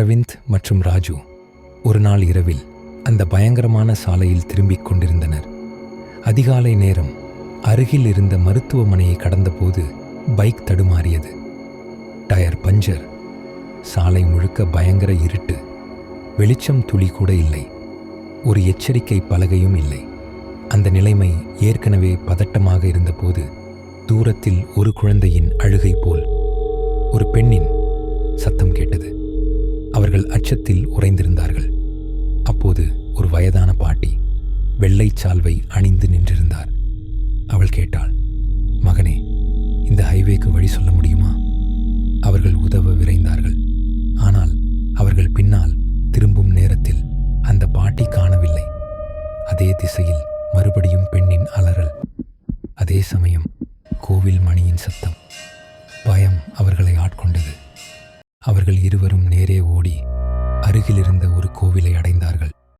அரவிந்த் மற்றும் ராஜு ஒரு நாள் இரவில் அந்த பயங்கரமான சாலையில் திரும்பிக் கொண்டிருந்தனர். அதிகாலை நேரம் அருகில் இருந்த மருத்துவமனையை கடந்தபோது பைக் தடுமாறியது. Tyre puncture. சாலை முழுக்க பயங்கர இருட்டு. வெளிச்சம் துளி கூட இல்லை. ஒரு எச்சரிக்கை பலகையும் இல்லை. அந்த நிலைமை ஏற்கனவே பதட்டமாக இருந்தபோது தூரத்தில் ஒரு குழந்தையின் அழுகை போல். ஒரு பெண்ணின் அவர்கள் அச்சத்தில் உறைந்திருந்தார்கள். அப்போது ஒரு வயதான பாட்டி வெள்ளைச் சால்வை அணிந்து நின்றிருந்தார். அவள் கேட்டாள் மகனே இந்த ஹைவேக்கு வழி சொல்ல முடியுமா? அவர்கள் உதவ விரைந்தார்கள். ஆனால் அவர்கள் பின்னால் திரும்பும் நேரத்தில் அந்த பாட்டி காணவில்லை. அதே திசையில் மறுபடியும் பெண்ணின் அலறல். அதே சமயம் கோவில் மணியின் சத்தம். அவர்கள் இருவரும் நேரே ஓடி அருகிலிருந்த ஒரு கோவிலை அடைந்தார்கள்.